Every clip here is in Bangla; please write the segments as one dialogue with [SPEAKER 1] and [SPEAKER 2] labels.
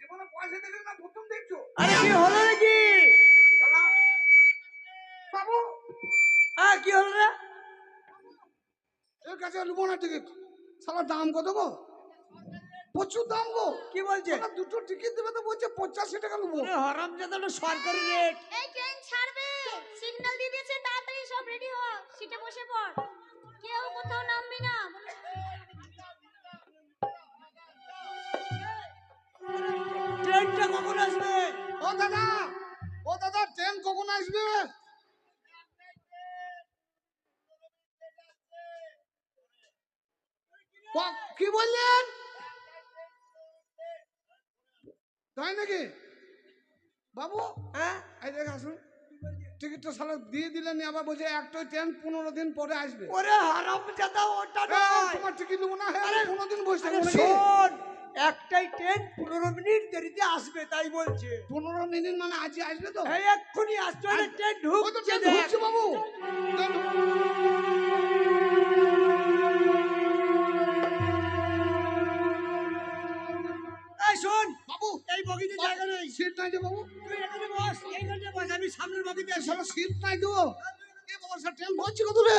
[SPEAKER 1] জীবনে পয়সা দেখে না প্রথম দেখছ?
[SPEAKER 2] আরে কি হলো নাকি?
[SPEAKER 1] বাবু
[SPEAKER 2] হ্যাঁ কি হলো রে?
[SPEAKER 1] এর কাছে নেব না টিকিট সারা দাম কত গো? প্রচুর দাম গো।
[SPEAKER 2] কি বলছে?
[SPEAKER 1] সালা দুটো টিকিট দেবে তো বলছে পঁচাশি টাকা নেব।
[SPEAKER 2] হরাম জাদানো সরকারি রেট
[SPEAKER 3] এই ট্রেন ছাড়বে। সিগন্যাল দিয়ে দিয়েছে তাড়াতাড়ি সব রেডি হ। সিটে বসে পড়। কেউ কোথাও নামবি না।
[SPEAKER 2] ট্রেনটা কখন আসবে?
[SPEAKER 1] ও দাদা ও দাদা ট্রেন কখন আসবে? কি বললেন? তাই নাকি? বাবু
[SPEAKER 2] হ্যাঁ?
[SPEAKER 1] এই দেখ আসুন। টিকিটটা সালা দিয়ে দিলেন আবার বলছে একটা ট্রেন পনেরো দিন পরে আসবে।
[SPEAKER 2] ওরে হারাম জাদা ওটা
[SPEAKER 1] তোমার টিকিট নেব না হ্যাঁ পনেরো দিন বসে
[SPEAKER 2] শোন একটাই ট্রেন পনেরো মিনিট দেরিতে আসবে তাই বলছে।
[SPEAKER 1] পনেরো মিনিট মানে আজই আসবে তো?
[SPEAKER 2] এই এক্ষুনি আসছে ট্রেন ঢুকছে
[SPEAKER 1] ঢুকছে বাবু।
[SPEAKER 2] শোন
[SPEAKER 1] বাবু
[SPEAKER 2] এই বগিতে জায়গা নেই।
[SPEAKER 1] সিট নাই যে বাবু?
[SPEAKER 2] তুই এখানে বস এইখানে বস আমি সামনের বগিতে আসি
[SPEAKER 1] সিট নাই তো? এ স্যার ট্রেন ধরছি কত রে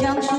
[SPEAKER 4] Junction.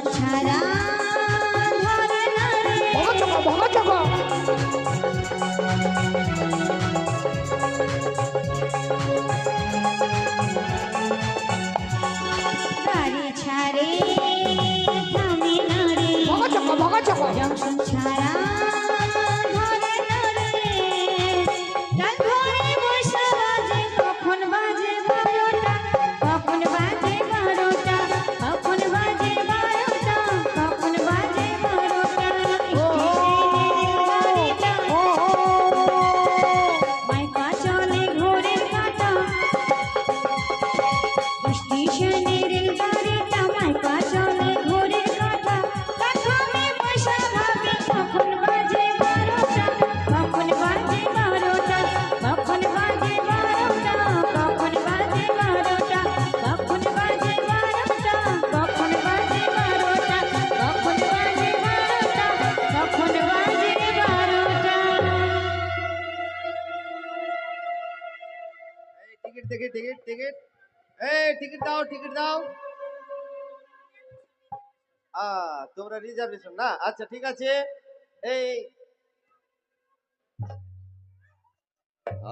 [SPEAKER 4] এই টিকিট দাও টিকিট দাও। আ তোমরা রিজার্ভেশন না? আচ্ছা ঠিক আছে। এই,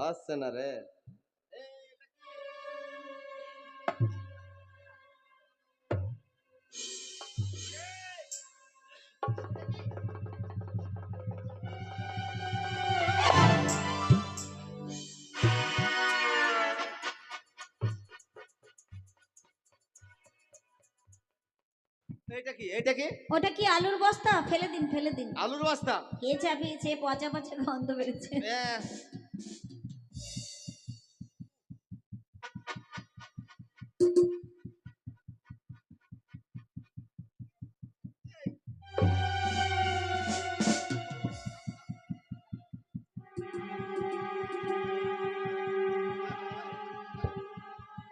[SPEAKER 4] আসছে না রে। এইটা কি? এইটা কি?
[SPEAKER 3] ওটা কি আলুর বস্তা? ফেলে দিন ফেলে দিন।
[SPEAKER 4] আলুর বস্তা?
[SPEAKER 3] কে চাপিয়েছে পচা পচা গন্ধ বেরোচ্ছে।
[SPEAKER 4] ব্যাস।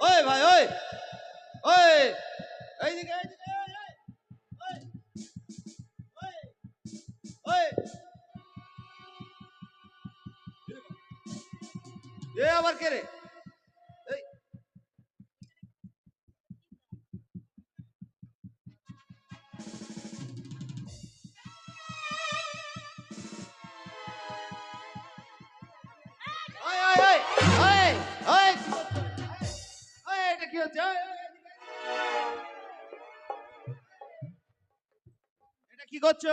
[SPEAKER 4] ওই ভাই ওই, ওই,
[SPEAKER 5] এ আবার কে রে? কি হচ্ছে। এটা কি করছ?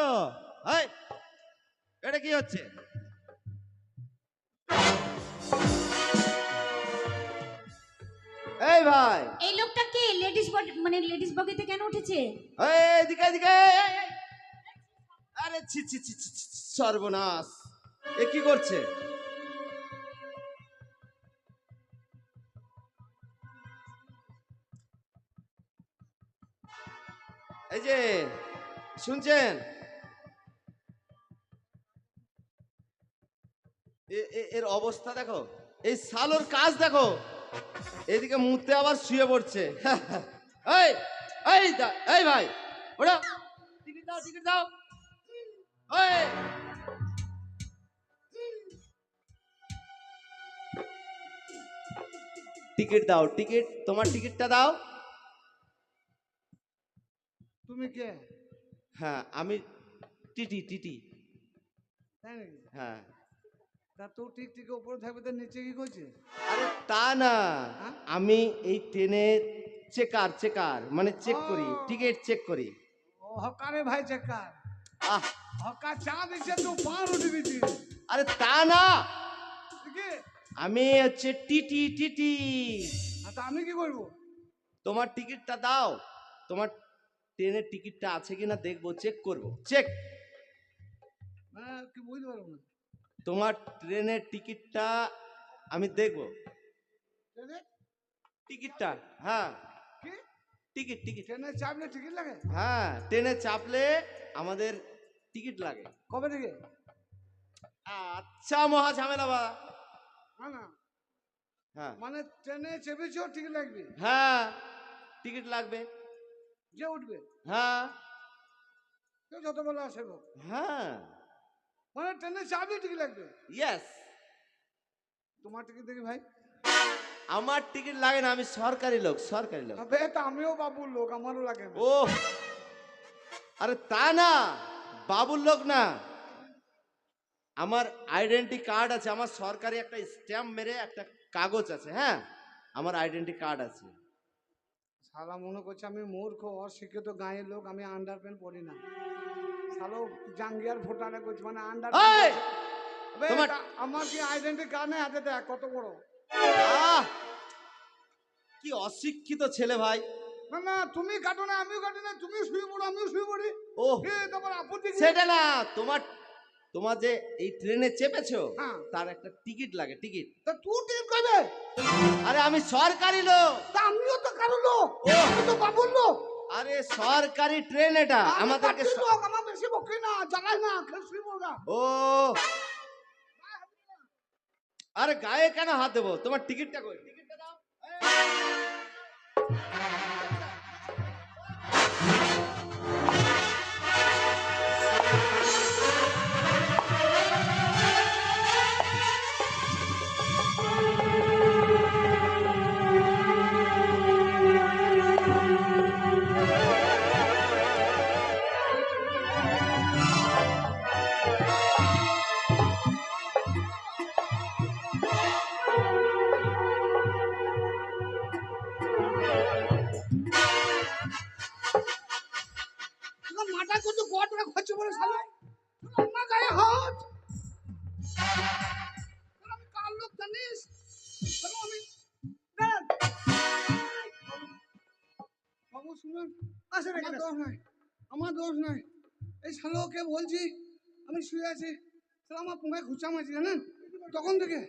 [SPEAKER 5] এটা কি হচ্ছে? এই ভাই?
[SPEAKER 3] এই লোকটা কে? লেডিস মানে লেডিস বগিতে কেন উঠেছে?
[SPEAKER 5] এই। আরে ছি ছি ছি সর্বনাশ। এ কি করছে? এই যে শুনছেন? এর অবস্থা দেখো। এই সালোর কাজ দেখো। এদিকে মুহূর্তে আবার শুয়ে পড়ছে। এই এই দা- এই ভাই ওরা টিকিট দাও টিকিট দাও। এই। টিকিট দাও টিকিট তোমার টিকিটটা দাও।
[SPEAKER 1] তুমি কে?
[SPEAKER 5] হ্যাঁ আমি টিটি টিটি। হ্যাঁ।
[SPEAKER 1] তা তো ঠিক ঠিক উপরে থাকবে নিচে কি করছে?
[SPEAKER 5] আরে তা না
[SPEAKER 1] হ্যাঁ?
[SPEAKER 5] আমি এই ট্রেনে চেকার চেকার মানে চেক করি টিকিট চেক করি।
[SPEAKER 1] ও হকারে ভাই চেকার।
[SPEAKER 5] আহ।
[SPEAKER 1] হকা চা দিচ্ছে তো পার উঠে দিচ্ছি।
[SPEAKER 5] আরে তা না আমি হচ্ছে টিটি টিটি।
[SPEAKER 1] তা আমি কি করব?
[SPEAKER 5] তোমার টিকিটটা দাও তোমার ট্রেনের টিকিটটা আছে কিনা দেখব চেক করব চেক।
[SPEAKER 1] হ্যাঁ কি বুঝতে পারব না।
[SPEAKER 5] তোমার ট্রেনের টিকিটটা আমি দেখব। টিকিটটা হ্যাঁ। Ticket ticket.
[SPEAKER 1] ট্রেনে চাপলে টিকিট লাগে?
[SPEAKER 5] হ্যাঁ ট্রেনে চাপলে আমাদের টিকিট লাগে।
[SPEAKER 1] কবে থেকে?
[SPEAKER 5] আচ্ছা মহা ঝামেলা বা।
[SPEAKER 1] না
[SPEAKER 5] হ্যাঁ।
[SPEAKER 1] মানে ট্রেনে চেপেছেও টিকিট লাগবে?
[SPEAKER 5] হ্যাঁ টিকিট লাগবে।
[SPEAKER 1] যে উঠবে?
[SPEAKER 5] হ্যাঁ।
[SPEAKER 1] যত বলে আসে হোক।
[SPEAKER 5] হ্যাঁ।
[SPEAKER 1] মানে ট্রেনে চাপলে টিকিট লাগবে?
[SPEAKER 5] ইয়েস
[SPEAKER 1] তোমার টিকিট দেখি ভাই।
[SPEAKER 5] আমার টিকিট লাগে না আমি সরকারি লোক সরকারি লোক।
[SPEAKER 1] তা আমিও বাবুর লোক আমারও লাগে
[SPEAKER 5] ও আরে তা না বাবুর লোক না। আমার আইডেন্টি কার্ড আছে আমার সরকারি একটা স্ট্যাম্প মেরে একটা কাগজ আছে হ্যাঁ? আমার আইডেন্টি কার্ড আছে।
[SPEAKER 1] সারা মনে করছে আমি মূর্খ অশিক্ষিত গাঁয়ের লোক আমি আন্ডার প্যান্ট পরি না। শালো জাঙ্গিয়ার ফোটাটা করছে মানে আন্ডার আমার কি আইডেন্টি কার্ড নেই? হাতে দেখ কত বড়।
[SPEAKER 5] আহ! কি অশিক্ষিত ছেলে ভাই।
[SPEAKER 1] না না তুমি কাটো না আমিও কাটি না তুমি শুয়ে পড়ো আমিও শুয়ে পড়ি।
[SPEAKER 5] ও
[SPEAKER 1] তোমার আপত্তি?
[SPEAKER 5] সেটা না তোমার তোমার যে এই ট্রেনে চেপেছো
[SPEAKER 1] হ্যাঁ।
[SPEAKER 5] তার একটা টিকিট লাগে টিকিট।
[SPEAKER 1] তা তুই টিকিট কইবে?
[SPEAKER 5] আরে আমি সরকারি লোক।
[SPEAKER 1] তা আমিও তো কারও লোক। আমি তো বাবুর লোক।
[SPEAKER 5] আরে সরকারি ট্রেন এটা
[SPEAKER 1] আমি
[SPEAKER 5] আমাদেরকে
[SPEAKER 1] লোক আমার বেশি বকি না জ্বালাই না খেয়ে শুয়ে
[SPEAKER 5] ও। আরে গায়ে কেন হাত দেবো? তোমার টিকিটটা কই? টিকিটটা দাও।
[SPEAKER 1] দোষ নাই আমার দোষ নাই। এই শালোকে বলছি আমি শুয়ে আছি। তাহলে আমার পুঙ্গায় খুচা মারছি জানেন? তখন থেকে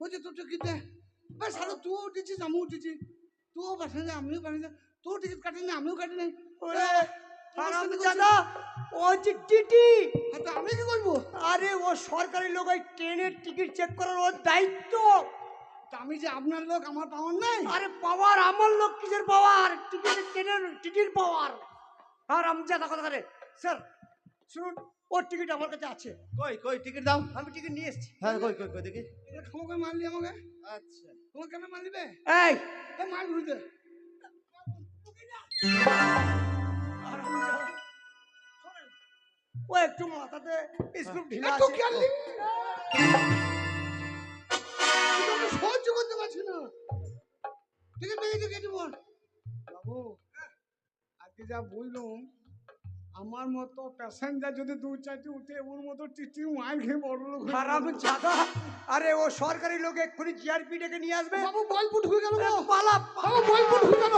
[SPEAKER 1] বলছে তোর টিকিট দে ভাই শালো তুইও উঠেছিস আমিও উঠেছি। তুইও প্যাসেঞ্জার আমিও প্যাসেঞ্জার তোর টিকিট আমিও
[SPEAKER 2] ওরে
[SPEAKER 1] আমার সাথে করছিস?
[SPEAKER 2] দাদা ও হচ্ছে টিটি।
[SPEAKER 1] আমি কি করব?
[SPEAKER 2] আরে ও সরকারি লোক ওই ট্রেনের টিকিট চেক করার ওর দায়িত্ব।
[SPEAKER 1] আমি যে আপনার লোক আমার পাওয়ার নাই?
[SPEAKER 2] আরে পাওয়ার আমার লোক কিসের পাওয়ার? টিকিট ট্রেনের টিকিট পাওয়ার। আর আমি যা কথা করে স্যার শুনুন ওর টিকিট আমার কাছে আছে।
[SPEAKER 5] কই কই টিকিট দাও।
[SPEAKER 2] আমি টিকিট নিয়ে এসেছি।
[SPEAKER 5] হ্যাঁ কই কই কই দেখি।
[SPEAKER 1] তোমাকে মারলি আমাকে?
[SPEAKER 5] আচ্ছা।
[SPEAKER 1] তোমাকে কেন মারলি বে
[SPEAKER 2] এই!
[SPEAKER 1] এ মার ঘুরিতে
[SPEAKER 2] ও একটু মাথাতে স্ক্রু ঢিলা আছে।
[SPEAKER 1] দিবি। তোকে সহ্য করতে পারছি না। ঠিক আছে ঠিক কেটে বল। বাবু আজকে যা বললাম আমার মতো প্যাসেঞ্জার যদি দু চারটি উঠে ওর মতো টিটি মাইল খেয়ে বড় লোক
[SPEAKER 2] খারাপ
[SPEAKER 1] যাবে।
[SPEAKER 2] আরে ও সরকারি লোক এক্ষুনি জিআরপি ডেকে নিয়ে আসবে?
[SPEAKER 1] বাবু বলপুট হয়ে গেল
[SPEAKER 2] পালা
[SPEAKER 1] বাবু বলপুট হয়ে গেল।